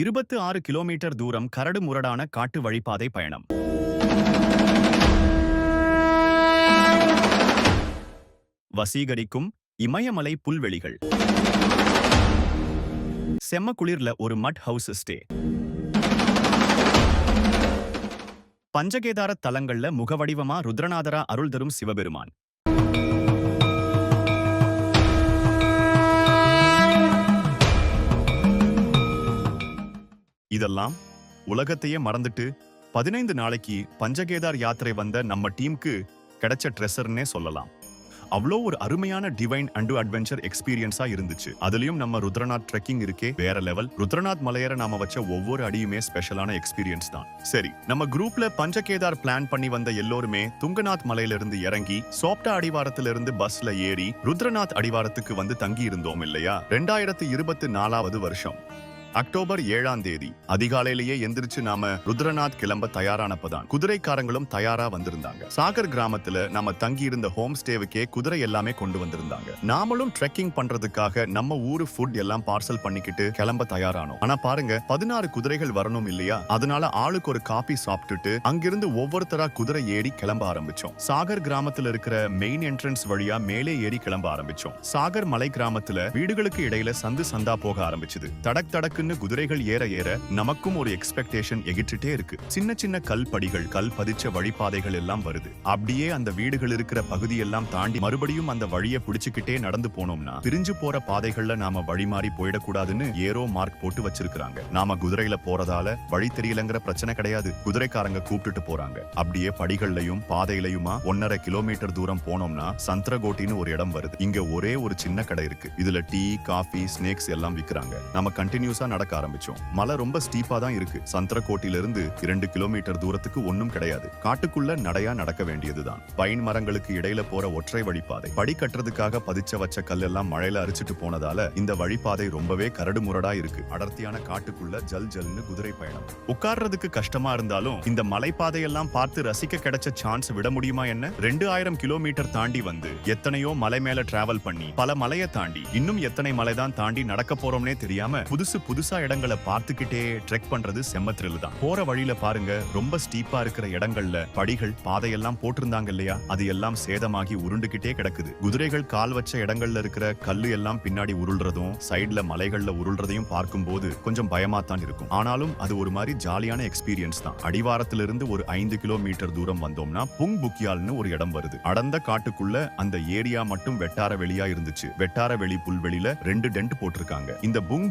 இருபத்து ஆறு கிலோமீட்டர் தூரம் கரடு முரடான காட்டு வழிபாதை பயணம். வசீகரிக்கும் இமயமலை புல்வெளிகள். செம்ம குளிர்ல ஒரு மட் ஹவுஸ் ஸ்டே. பஞ்சகேதார தலங்கள்ல முகவடிவமா ருத்ரநாதரா அருள் தரும் சிவபெருமான். இதெல்லாம் உலகத்தையே மறந்துட்டு பதினைந்து நாளைக்கு பஞ்சகேதார் யாத்திரை வந்த நம்ம டீமுக்கு கிடைச்ச ட்ரெஸர்னே சொல்லலாம். அவ்வளோ ஒரு அருமையான டிவைன் அண்டு அட்வென்ச்சர் எக்ஸ்பீரியன்ஸா இருந்துச்சு. அதுலயும் நம்ம ருத்ரநாத் ட்ரெக்கிங் இருக்கே வேற லெவல் ருத்ரநாத் மலையேற நாம வச்ச ஒவ்வொரு அடியுமே ஸ்பெஷலான எக்ஸ்பீரியன்ஸ் தான். சரி நம்ம குரூப்ல பஞ்சகேதார் பிளான் பண்ணி வந்த எல்லோருமே துங்கநாத் மலையிலிருந்து இறங்கி சோப்டா அடிவாரத்துல இருந்து பஸ்ல ஏறி ருத்ரநாத் அடிவாரத்துக்கு வந்து தங்கி இருந்தோம் இல்லையா? ரெண்டாயிரத்தி இருபத்தி நாலாவது வருஷம். அக்டோபர் ஏழாம் தேதி அதிகாலையிலேயே எந்திரிச்சு நாம ருத்ரநாத் கிளம்ப தயாரானப்பதான். குதிரைக்காரங்களும் தயாரா வந்திருந்தாங்க. சாகர் கிராமத்துல நாம தங்கி இருந்த ஹோம் ஸ்டேவுக்கே குதிரை எல்லாமே கொண்டு வந்திருந்தாங்க. நாமளும் ட்ரெக்கிங் பண்றதுக்காக நம்ம ஊரு ஃபுட் எல்லாம் பார்சல் பண்ணிக்கிட்டு கிளம்ப தயாரானோம். ஆனா பாருங்க பதினாறு குதிரைகள் வரணும் இல்லையா? அதனால ஆளுக்கு ஒரு காபி சாப்பிட்டுட்டு அங்கிருந்து ஒவ்வொருத்தரா குதிரை ஏறி கிளம்ப ஆரம்பிச்சோம். சாகர் கிராமத்துல இருக்கிற மெயின் என்ட்ரன்ஸ் வழியா மேலே ஏறி கிளம்ப ஆரம்பிச்சோம். சாகர் மலை கிராமத்துல வீடுகளுக்கு இடையில சந்து சந்தா போக ஆரம்பிச்சது. தடக் சின்ன குதிரைகள் ஏற ஏற நமக்கும் ஒரு எக்ஸ்பெக்டேஷன் எகிட்டுட்டே இருக்கு. சின்ன சின்ன கல் படிகள் கல் பதிச்ச வழிபாதைகள் எல்லாம் வருது. அப்படியே அந்த வீடுகள் இருக்கிற பகுதியெல்லாம் தாண்டி மறுபடியும் அந்த வழியை பிடிச்சுக்கிட்டே நடந்து போனோம்னா பிரிஞ்சு போற பாதைகள்ல நாம வழி மாறி போயிடக்கூடாதுன்னு ஏரோ மார்க் போட்டு வச்சிருக்காங்க நாம குதிரையில போறதால வழி தெரியலங்கிற பிரச்சனை கிடையாது. குதிரைக்காரங்க கூப்பிட்டுட்டு போறாங்க. அப்படியே படிகள்லயும் பாதையிலயுமா ஒன்னரை கிலோமீட்டர் தூரம் போனோம்னா சந்திரகோட்டின்னு ஒரு இடம் வருது. இங்க ஒரே ஒரு சின்ன கடை இருக்கு. இதுல டீ காஃபி ஸ்நேக்ஸ் எல்லாம் விக்கிறாங்க. நம்ம கண்டினியூஸா நடக்க ஆரம்பிச்சோம். மலை ரொம்ப ஸ்டீப்பா தான் இருக்கு. சந்திரகோட்டில இருந்து இரண்டு கிலோமீட்டர் தூரத்துக்கு ஒன்னும் கிடையாது. காட்டுக்குள்ள நடையா நடக்க வேண்டியதுதான். பைன் மரங்களுக்கு இடையில போற ஒற்றை வழிப்பாதை. படி கட்டுறதுக்காக பதிச்ச வச்ச கல்லெல்லாம் மழையில அரிச்சிட்டு போனதால இந்த வழிப்பாதை ரொம்பவே கரடு முரடா இருக்கு. அடர்த்தியான காட்டுக்குள்ள ஜல் ஜல்னு குதிரை பயணம். உட்கார்றதுக்கு கஷ்டமா இருந்தாலும் இந்த மலைப்பாதையெல்லாம் பார்த்து ரசிக்க கிடைச்ச சான்ஸ் விட முடியுமா என்ன? ரெண்டு ஆயிரம் கிலோமீட்டர் தாண்டி வந்து எத்தனையோ மலை மேல டிராவல் பண்ணி பல மலையை தாண்டி இன்னும் எத்தனை மலை தான் தாண்டி நடக்க போறோம்னே தெரியாம புதுசு புதுசா இடங்களை பார்த்துக்கிட்டே ட்ரெக் பண்றது செம்ம தான். போற வழியில பாருங்க ரொம்ப ஸ்டீப்பா இருக்கிற இடங்கள்ல படிகள் பாதையெல்லாம் போட்டிருந்தாங்க இல்லையா? அது எல்லாம் சேதமாகி உருண்டுகிட்டே கிடக்குது. குதிரைகள் கால் வச்ச இடங்கள்ல இருக்கிற கல்லு எல்லாம் பின்னாடி உருள்றதும் சைடுல மலைகள்ல உருள்றதையும் பார்க்கும்போது கொஞ்சம் பயமா தான் இருக்கும். ஆனாலும் அது ஒரு மாதிரி ஜாலியான எக்ஸ்பீரியன்ஸ் தான். அடிவாரத்திலிருந்து ஒரு ஐந்து கிலோமீட்டர் தூரம் வந்தோம்னா புங் புக்கியால்னு ஒரு இடம் வருது. அடர்ந்த காட்டுக்குள்ள அந்த ஏரியா மட்டும் வெட்டார வெளியா இருந்துச்சு. வெட்டார வெளி புல்வெளியில ரெண்டு டென்ட் போட்டிருக்காங்க. இந்த புங்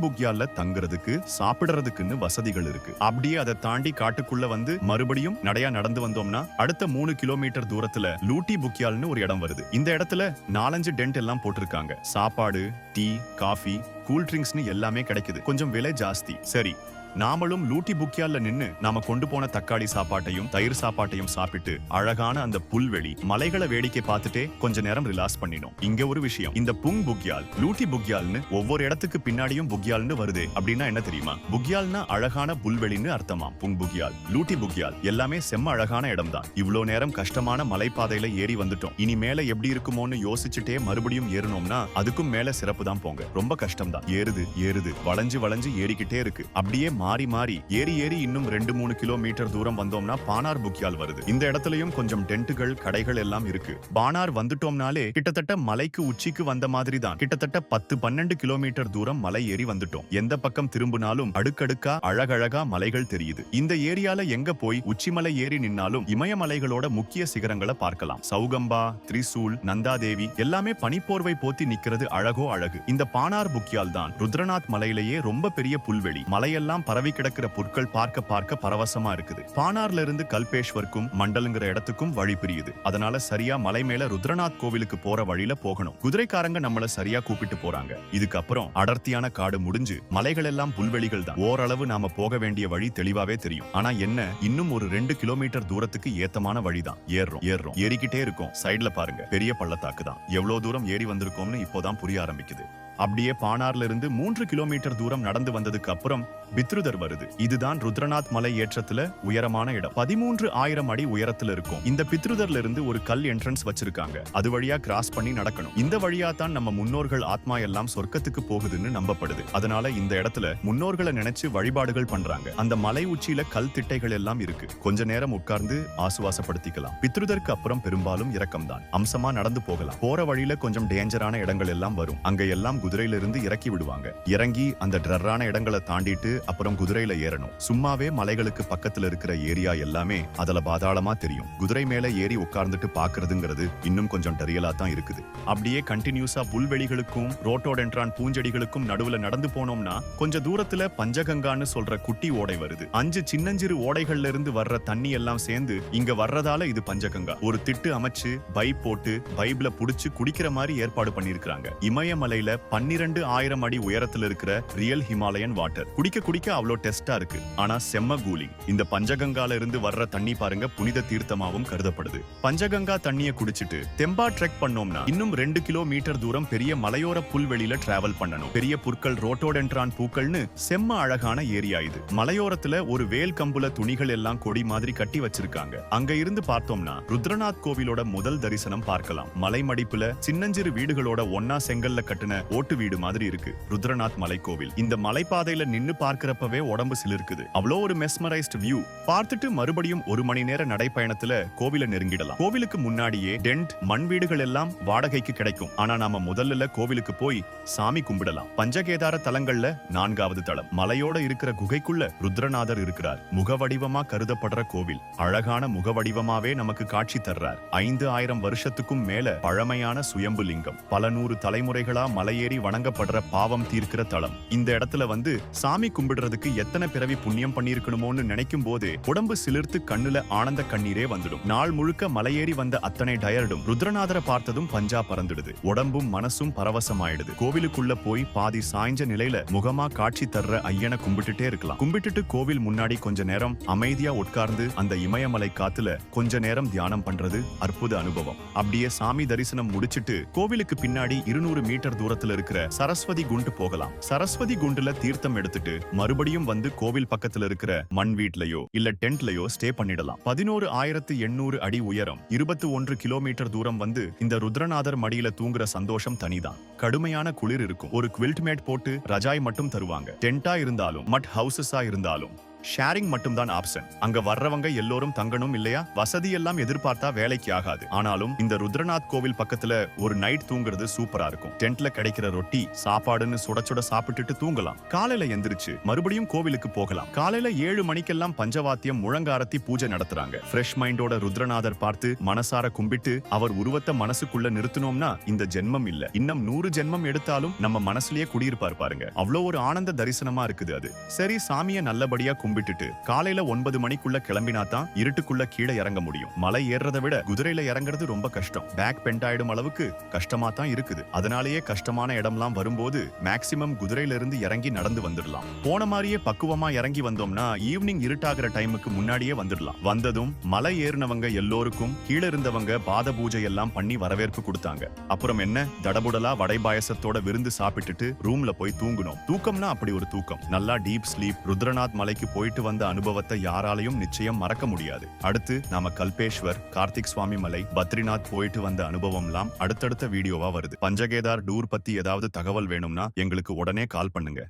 தங்க தூங்குறதுக்கு சாப்பிடுறதுக்குன்னு வசதிகள் இருக்கு. அப்படியே அதை தாண்டி காட்டுக்குள்ள வந்து மறுபடியும் நடையா நடந்து வந்தோம்னா அடுத்த மூணு கிலோமீட்டர் தூரத்துல லூட்டி புக்கியால்னு ஒரு இடம் வருது. இந்த இடத்துல நாலஞ்சு டென்ட் எல்லாம் போட்டிருக்காங்க. சாப்பாடு டீ காஃபி கூல் ட்ரிங்க்ஸ்னு எல்லாமே கிடைக்குது. கொஞ்சம் விலை ஜாஸ்தி. சரி நாமளும் லூட்டி புக்கியால்ல நின்னு நாம கொண்டு போன தக்காளி சாப்பாட்டையும் தயிர் சாப்பாட்டையும் சாப்பிட்டு அழகான அந்த புல்வெளி மலைகளை வேடிக்கை பார்த்துட்டே கொஞ்ச நேரம் ரிலாக்ஸ் பண்ணினோம். இங்க ஒரு விஷயம். இந்த புங் புக்யால் லூட்டி புக்யால்னு ஒவ்வொரு இடத்துக்கு பின்னாடியும் புக்யால்னு வருது அப்படின்னா என்ன தெரியுமா? புக்யால்னா அழகான புல்வெளின்னு அர்த்தமாம். புங் புக்யால் லூட்டி புக்யால் எல்லாமே செம்ம அழகான இடம் தான் இவ்வளவு நேரம் கஷ்டமான மலைப்பாதையில ஏறி வந்துட்டோம். இனி மேல எப்படி இருக்குமோன்னு யோசிச்சுட்டே மறுபடியும் ஏறணும்னா அதுக்கும் மேல சிறப்பு தான் போங்க. ரொம்ப கஷ்டம் தான் ஏறுது ஏறுது. வளைஞ்சு வளைஞ்சு ஏறிக்கிட்டே இருக்கு. அப்படியே மாறி மாறி ஏறி ஏறி இன்னும் ரெண்டு மூணு கிலோமீட்டர் தூரம் வந்தோம்னா பானார் புக்கியால் வருது. இந்த இடத்துலயும் கொஞ்சம் டென்ட்டுகள் கடைகள் எல்லாம் இருக்கு. பானார் வந்துட்டோம்னாலே கிட்டத்தட்ட மலைக்கு உச்சிக்கு வந்த மாதிரி தான் கிட்டத்தட்ட பத்து பன்னெண்டு கிலோமீட்டர் தூரம் மலை ஏறி வந்துட்டோம். எந்த பக்கம் திரும்பினாலும் அடுக்கடுக்கா அழகழகா மலைகள் தெரியுது. இந்த ஏரியால எங்க போய் உச்சிமலை ஏறி நின்னாலும் இமயமலைகளோட முக்கிய சிகரங்களை பார்க்கலாம். சௌகம்பா திரிசூல் நந்தாதேவி எல்லாமே பனிப்போர்வை போத்தி நிக்கிறது அழகோ அழகு. இந்த பானார் ஆகையால் தான் ருத்ரநாத் மலையிலேயே ரொம்ப பெரிய புல்வெளி. மலையெல்லாம் பரவி கிடக்கிற புற்கள் பார்க்க பார்க்க பரவசமா இருக்குது. பானார்ல இருந்து கல்பேஷ்வர்க்கும் மண்டலுங்கிற இடத்துக்கும் வழி பிரியுது. அதனால சரியா மலை மேல ருத்ரநாத் கோவிலுக்கு போற வழியில போகணும். குதிரைக்காரங்க நம்மள சரியா கூப்பிட்டு போறாங்க. இதுக்கப்புறம் அடர்த்தியான காடு முடிஞ்சு மலைகள் எல்லாம் புல்வெளிகள் தான். ஓரளவு நாம போக வேண்டிய வழி தெளிவாவே தெரியும். ஆனா என்ன? இன்னும் ஒரு ரெண்டு கிலோமீட்டர் தூரத்துக்கு ஏத்தமான வழிதான். ஏறுறோம் ஏறுறோம் ஏறிக்கிட்டே இருக்கும். சைடுல பாருங்க. பெரிய பள்ளத்தாக்கு தான். எவ்வளவு தூரம் ஏறி வந்திருக்கோம்னு இப்போதான் புரிய ஆரம்பிக்குது. அப்படியே பானார்ல இருந்து மூன்று கிலோமீட்டர் தூரம் நடந்து வந்ததுக்கு அப்புறம் பித்ருதர் வருது. இதுதான் ருத்ரநாத் மலை ஏற்றத்துல உயரமான இடம். பதிமூன்று ஆயிரம் அடி உயரத்துல இருக்கும். இந்த பித்ருதர்ல இருந்து ஒரு கல் என்ட்ரன்ஸ் வச்சிருக்காங்க. அது வழியா கிராஸ் பண்ணி நடக்கணும். இந்த வழியா தான் நம்ம முன்னோர்கள் ஆத்மா எல்லாம் சொர்க்கத்துக்கு போகுதுன்னு நம்பப்படுது. அதனால இந்த இடத்துல முன்னோர்களை நினைச்சு வழிபாடுகள் பண்றாங்க. அந்த மலை உச்சியில கல் திட்டைகள் எல்லாம் இருக்கு. கொஞ்ச நேரம் உட்கார்ந்து ஆசுவாசப்படுத்திக்கலாம். பித்ருதற்கு அப்புறம் பெரும்பாலும் இரக்கம்தான். அம்சமா நடந்து போகலாம். போற வழியில கொஞ்சம் டேஞ்சரான இடங்கள் எல்லாம் வரும். அங்க எல்லாம் குதிரையிலிருந்து இறக்கி விடுவாங்க. இறங்கி அந்த ட்ரரான இடங்களை தாண்டிட்டு அப்புறம் குதிரையில ஏறணும். சும்மாவே மலைகளுக்கு பக்கத்துல இருக்கிற ஏரியா எல்லாமே அதுல பாதாளமா தெரியும். குதிரை மேல ஏறி உட்கார்ந்துட்டு பாக்குறதுங்கிறது இன்னும் கொஞ்சம் டரியலா தான் இருக்குது. அப்படியே கண்டினியூஸா புல்வெளிகளுக்கும் ரோட்டோடென்றான் பூஞ்செடிகளுக்கும் நடுவுல நடந்து போனோம்னா கொஞ்ச தூரத்துல பஞ்சகங்கான்னு சொல்ற குட்டி ஓடை வருது. அஞ்சு சின்னஞ்சிறு ஓடைகள்ல இருந்து வர்ற தண்ணி எல்லாம் சேர்ந்து இங்க வர்றதால இது பஞ்சகங்கா. ஒரு திட்டு அமைச்சு பைப் போட்டு பைப்ல புடிச்சு குடிக்கிற மாதிரி ஏற்பாடு பண்ணிருக்காங்க இமயமலையில பன்னிரண்டு ஆயிரம் அடி உயரத்துல இருக்கிற ரியல் ஹிமாலயன் வாட்டர். குடிக்க குடிக்க அவ்வளோ டெஸ்டா இருக்கு. ஆனா செம்ம கூலிங். இந்த பஞ்சகங்கால இருந்து வர்ற தண்ணி பாருங்க புனித தீர்த்தமாவும் கருதப்படுது. பஞ்சகங்கா தண்ணியை குடிச்சிட்டு தெம்பா ட்ரெக் பண்ணோம்னா இன்னும் ரெண்டு கிலோமீட்டர் தூரம் பெரிய மலையோர புல்வெளியில டிராவல் பண்ணணும். பெரிய புற்கள் ரோட்டோடென்ட்ரான் பூக்கள்னு செம்ம அழகான ஏரியா இது. மலையோரத்துல ஒரு வேல் கம்புல துணிகள் எல்லாம் கொடி மாதிரி கட்டி வச்சிருக்காங்க. அங்க இருந்து பார்த்தோம்னா ருத்ரநாத் கோவிலோட முதல் தரிசனம் பார்க்கலாம். மலை மடிப்புல சின்னஞ்சிறு வீடுகளோட ஒன்னா செங்கல்ல கட்டின ஓட்டு வீடு மாதிரி இருக்கு. ருத்ரநாத் மலை கோவில் இந்த மலைப்பாதையில நின்னு பார்க்க பார்க்கறப்பவே உடம்பு சிலிருக்குது. அவ்வளோ ஒரு மெஸ்மரைஸ்ட் வியூ பார்த்துட்டு மறுபடியும் ஒரு மணி நேர நடைப்பயணத்துல கோவில நெருங்கிடலாம். கோவிலுக்கு முன்னாடியே டென்ட் மண் வீடுகள் எல்லாம் வாடகைக்கு கிடைக்கும். ஆனா நாம முதல்ல கோவிலுக்கு போய் சாமி கும்பிடலாம். பஞ்சகேதார தலங்கள்ல நான்காவது தளம். மலையோட இருக்கிற குகைக்குள்ள ருத்ரநாதர் இருக்கிறார். முகவடிவமா கருதப்படுற கோவில். அழகான முகவடிவமாவே நமக்கு காட்சி தர்றார். ஐந்து ஆயிரம் வருஷத்துக்கும் மேல பழமையான சுயம்பு லிங்கம். பல நூறு தலைமுறைகளா மலையேறி வணங்கப்படுற பாவம் தீர்க்கிற தலம் இந்த இடத்துல வந்து சாமி கும்பிடுறதுக்கு எத்தனை பிறவி புண்ணியம் பண்ணிருக்கணுமோன்னு நினைக்கும் போது உடம்பு சிலிர்த்து கண்ணுல ஆனந்த கண்ணீரே வந்துடும். நாள் முழுக்க மலையேறி வந்த அத்தனை டயர்டும் ருத்ரநாதரை பார்த்ததும் பஞ்சா பறந்துடுது. உடம்பும் மனசும் பரவசமாயிடுது. கோவிலுக்குள்ள போய் பாதி சாய்ஞ்ச நிலையில முகமா காட்சி தர்ற ஐயனை கும்பிட்டுட்டே இருக்கலாம். கும்பிட்டுட்டு கோவில் முன்னாடி கொஞ்ச நேரம் அமைதியா உட்கார்ந்து அந்த இமயமலை காத்துல கொஞ்ச நேரம் தியானம் பண்றது அற்புத அனுபவம். அப்படியே சாமி தரிசனம் முடிச்சிட்டு கோவிலுக்கு பின்னாடி இருநூறு மீட்டர் தூரத்துல இருக்கிற சரஸ்வதி குண்டு போகலாம். சரஸ்வதி குண்டுல தீர்த்தம் எடுத்துட்டு மறுபடியும் வந்து கோவில் பக்கத்துல இருக்கிற மண் வீட்லயோ இல்ல டென்ட்லயோ ஸ்டே பண்ணிடலாம். பதினோரு ஆயிரத்து எண்ணூறு அடி உயரம் இருபத்தி ஒன்று கிலோமீட்டர் தூரம் வந்து இந்த ருத்ரநாதர் மடியில தூங்குற சந்தோஷம் தனிதான். கடுமையான குளிர் இருக்கும். ஒரு குவில்ட் மேட் போட்டு ரஜாய் மட்டும் தருவாங்க. டென்ட்டா இருந்தாலும் மட் ஹவுசஸா இருந்தாலும். ஷேரிங் மட்டும் தான் ஆப்ஷன் அங்க வர்றவங்க எல்லோரும் தங்கணும் இல்லையா? வசதி எல்லாம் எதிர்பார்த்தா வேலைக்கு ஆகாது. ஆனாலும் இந்த ருத்ரநாத் கோவில் பக்கத்துல ஒரு நைட் தூங்குறது சூப்பரா இருக்கும். டென்ட்ல கிடைக்கிற ரொட்டி சாப்பாடுன்னு சுட சுட சாப்பிட்டுட்டு தூங்கலாம். காலையில எந்திரிச்சு மறுபடியும் கோவிலுக்கு போகலாம். காலையில ஏழு மணிக்கெல்லாம் பஞ்சவாத்தியம் முழங்காரத்தி பூஜை நடத்துறாங்க. ஃப்ரெஷ் மைண்டோட ருத்ரநாதர் பார்த்து மனசார கும்பிட்டு அவர் உருவத்தை மனசுக்குள்ள நிறுத்தினோம்னா இந்த ஜென்மம் இல்ல. இன்னும் நூறு ஜென்மம் எடுத்தாலும் நம்ம மனசுலயே குடியிருப்பார் பாருங்க. அவ்வளோ ஒரு ஆனந்த தரிசனமா இருக்குது அது. சரி சாமியை நல்லபடியா கும்பிட்டுட்டு காலையில ஒன்பது மணிக்குள்ள கிளம்பினா தான் இருட்டுக்குள்ள கீழே இறங்க முடியும். மலை ஏறுறதை விட குதிரையில இறங்குறது ரொம்ப கஷ்டம். பேக் பெண்ட் ஆயிடும் அளவுக்கு கஷ்டமா தான் இருக்குது. அதனாலேயே கஷ்டமான இடம்லாம் வரும்போது மேக்சிமம் குதிரையில இருந்து இறங்கி நடந்து வந்துடலாம் போன மாதிரியே பக்குவமா இறங்கி வந்தோம்னா ஈவினிங் இருட்டாகிற டைமுக்கு முன்னாடியே வந்துடலாம் வந்ததும் மலை ஏறினவங்க எல்லோருக்கும் கீழே இருந்தவங்க பாத பூஜை எல்லாம் பண்ணி வரவேற்பு கொடுத்தாங்க. அப்புறம் என்ன? தடபுடலா வடை பாயசத்தோட விருந்து சாப்பிட்டுட்டு ரூம்ல போய் தூங்கணும் தூக்கம்னா அப்படி ஒரு தூக்கம். நல்லா டீப் ஸ்லீப் ருத்ரநாத் மலைக்கு போய் போயிட்டு வந்த அனுபவத்தை யாராலையும் நிச்சயம் மறக்க முடியாது. அடுத்து நாம கல்பேஸ்வர் கார்த்திக் சுவாமி மலை பத்ரிநாத் போயிட்டு வந்த அனுபவம்லாம் அடுத்தடுத்த வீடியோவா வருது. பஞ்சகேதார் டூர் பத்தி ஏதாவது தகவல் வேணும்னா எங்களுக்கு உடனே கால் பண்ணுங்க.